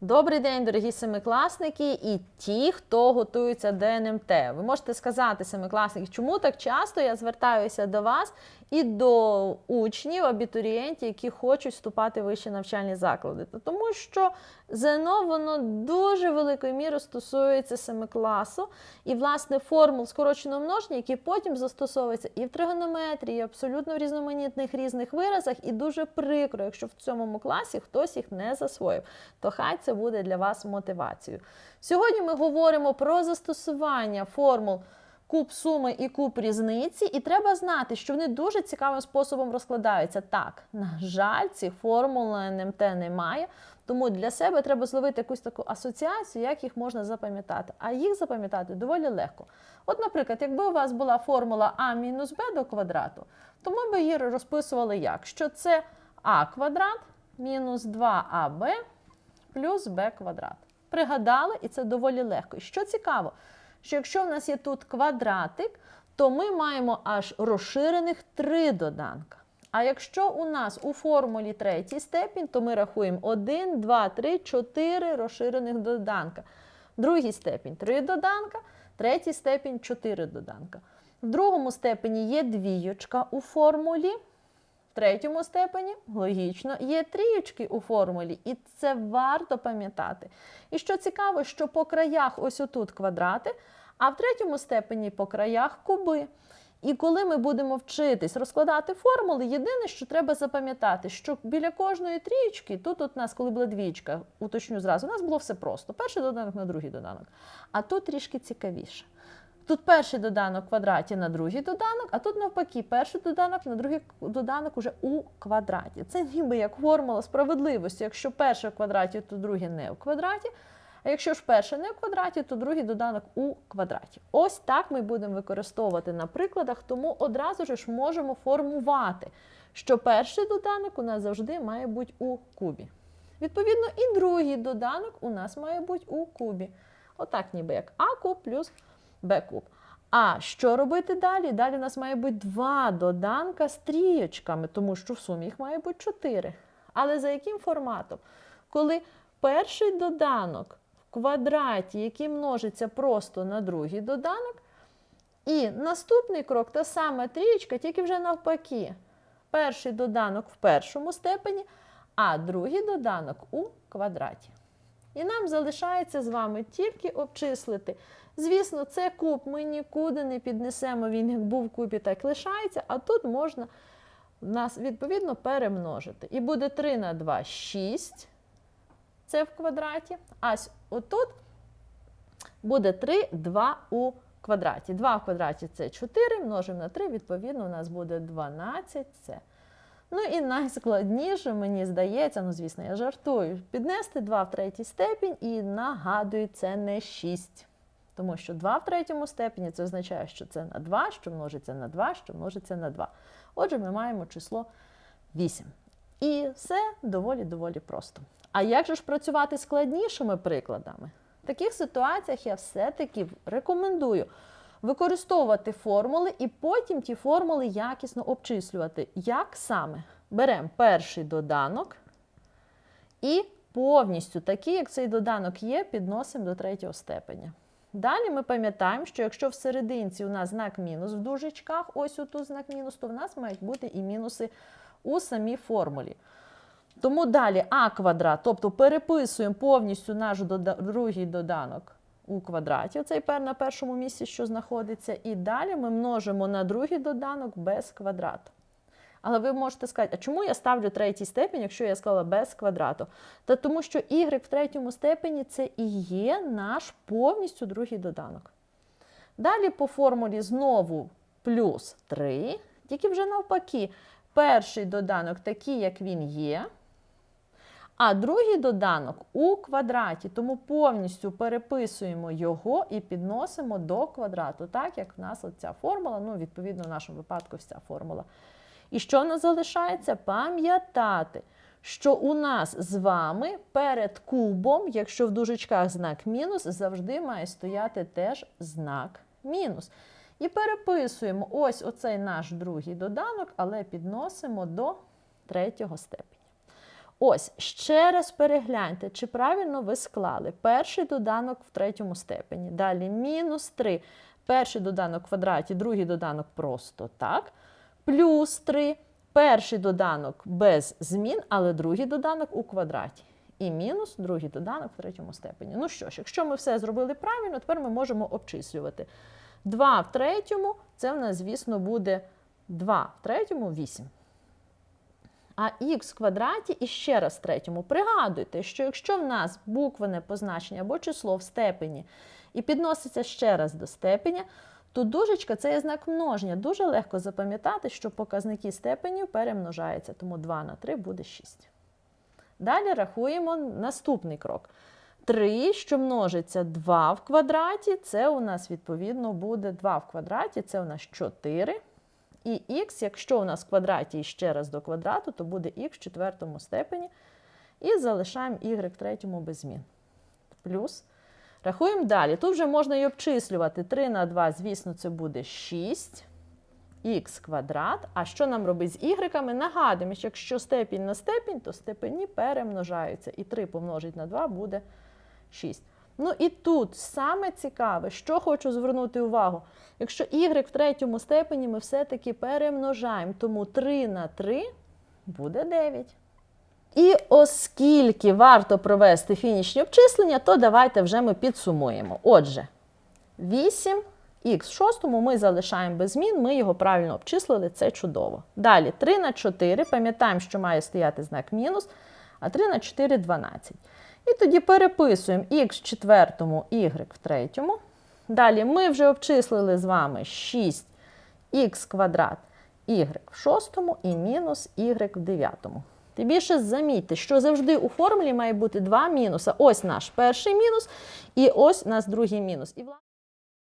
Добрий день, дорогі семикласники і ті, хто готуються до НМТ. Ви можете сказати, семикласники, чому так часто я звертаюся до вас і до учнів, абітурієнтів, які хочуть вступати в вищі навчальні заклади. Тому що ЗНО воно дуже великою мірою стосується семикласу, і власне формул скороченого множення, які потім застосовуються і в тригонометрії, і абсолютно в різноманітних різних виразах, і дуже прикро, якщо в цьому класі хтось їх не засвоїв, то хай це буде для вас мотивацією. Сьогодні ми говоримо про застосування формул куб суми і куб різниці, і треба знати, що вони дуже цікавим способом розкладаються. Так, на жаль, ці формули НМТ немає. Тому для себе треба зловити якусь таку асоціацію, як їх можна запам'ятати. А їх запам'ятати доволі легко. От, наприклад, якби у вас була формула а мінус b до квадрату, то ми б її розписували як? Що це а квадрат мінус 2аб плюс b квадрат. Пригадали, і це доволі легко. І що цікаво, що якщо в нас є тут квадратик, то ми маємо аж розширених три доданка. А якщо у нас у формулі третій степінь, то ми рахуємо 1, 2, 3, 4 розширених доданка. Другий степінь 3 доданка, третій степінь 4 доданка. В другому степені є двійочка у формулі. Третьому степені, логічно, є трієчки у формулі, і це варто пам'ятати. І що цікаво, що по краях ось отут квадрати, а в третьому степені по краях куби. І коли ми будемо вчитись розкладати формули, єдине, що треба запам'ятати, що біля кожної трієчки, тут у нас, коли була двічка, уточню зразу, у нас було все просто. Перший доданок на другий доданок. А тут трішки цікавіше. Тут перший доданок в квадраті на другий доданок, а тут навпаки, перший доданок на другий доданок уже у квадраті. Це ніби як формула справедливості. Якщо перше в квадраті, то друге не в квадраті. А якщо ж перше не в квадраті, то другий доданок у квадраті. Ось так ми будемо використовувати на прикладах, тому одразу ж можемо формувати, що перший доданок у нас завжди має бути у кубі. Відповідно, і другий доданок у нас має бути у кубі. Отак, ніби як А куб плюс Б куб. А що робити далі? Далі у нас має бути два доданка з трієчками, тому що в сумі їх має бути чотири. Але за яким форматом? Коли перший доданок в квадраті, який множиться просто на другий доданок, і наступний крок та сама трієчка, тільки вже навпаки. Перший доданок в першому степені, а другий доданок у квадраті. І нам залишається з вами тільки обчислити. Звісно, це куб ми нікуди не піднесемо, він як був в кубі, так лишається, а тут можна нас відповідно перемножити. І буде 3 на 2 6. Це в квадраті. А отут буде 3, 2 у квадраті. 2 в квадраті це 4, множимо на 3, відповідно, у нас буде 12 це. Ну і найскладніше, мені здається, ну, звісно, я жартую, піднести 2 в третій степінь і нагадую, це не 6. Тому що 2 в третьому степені це означає, що це на 2, що множиться на 2, що множиться на 2. Отже, ми маємо число 8. І все доволі-доволі просто. А як же ж працювати складнішими прикладами? В таких ситуаціях я все-таки рекомендую використовувати формули і потім ті формули якісно обчислювати. Як саме? Беремо перший доданок і повністю такий, як цей доданок є, підносимо до третього степеня. Далі ми пам'ятаємо, що якщо в у нас знак мінус в дужечках, ось отут знак мінус, то в нас мають бути і мінуси у самій формулі. Тому далі а квадрат, тобто переписуємо повністю наш дода- другий доданок у квадраті, оцей пер на першому місці, що знаходиться, і далі ми множимо на другий доданок без квадрату. Але ви можете сказати, а чому я ставлю третій степень, якщо я сказала без квадрату? Та тому що y в третьому степені це і є наш повністю другий доданок. Далі по формулі знову плюс 3, тільки вже навпаки, перший доданок такий, як він є. А другий доданок у квадраті, тому повністю переписуємо його і підносимо до квадрату, так як в нас ця формула, ну, відповідно, в нашому випадку вся формула. І що нас залишається? Пам'ятати, що у нас з вами перед кубом, якщо в дужечках знак мінус, завжди має стояти теж знак мінус. І переписуємо ось оцей наш другий доданок, але підносимо до третього степеня. Ось, ще раз перегляньте, чи правильно ви склали перший доданок в третьому степені. Далі мінус 3. Перший доданок в квадраті, другий доданок просто так. Плюс 3. Перший доданок без змін, але другий доданок у квадраті. І мінус другий доданок в третьому степені. Ну що ж, якщо ми все зробили правильно, тепер ми можемо обчислювати. 2 в третьому це в нас, звісно, буде 2 в третьому 8. А х в квадраті і ще раз третьому. Пригадуйте, що якщо в нас буквене позначення або число в степені і підноситься ще раз до степеня, то дужечка це є знак множення. Дуже легко запам'ятати, що показники степенів перемножаються, тому 2 на 3 буде 6. Далі рахуємо наступний крок. 3, що множиться 2 в квадраті, це у нас відповідно буде 2 в квадраті, це у нас 4. І х, якщо у нас в квадраті ще раз до квадрату, то буде х в четвертому степені. І залишаємо y в третьому без змін. Плюс. Рахуємо далі. Тут вже можна і обчислювати. 3 на 2, звісно, це буде 6 х квадрат. А що нам робить з ігреками? Нагадуємо, що якщо степінь на степінь, то степені перемножаються. І 3 помножить на 2 буде 6. Ну і тут саме цікаве, що хочу звернути увагу. Якщо y в третьому степені ми все-таки перемножаємо, тому 3 на 3 буде 9. І оскільки варто провести фінішні обчислення, то давайте вже ми підсумуємо. Отже, 8 х шостому ми залишаємо без змін, ми його правильно обчислили, це чудово. Далі 3 на 4, пам'ятаємо, що має стояти знак мінус, а 3 на 4 12. І тоді переписуємо х в четвертому, y в третьому. Далі ми вже обчислили з вами 6х квадрат y в шостому і мінус y в дев'ятому. Тим більше замітьте, що завжди у формулі має бути два мінуса. Ось наш перший мінус, і ось наш другий мінус.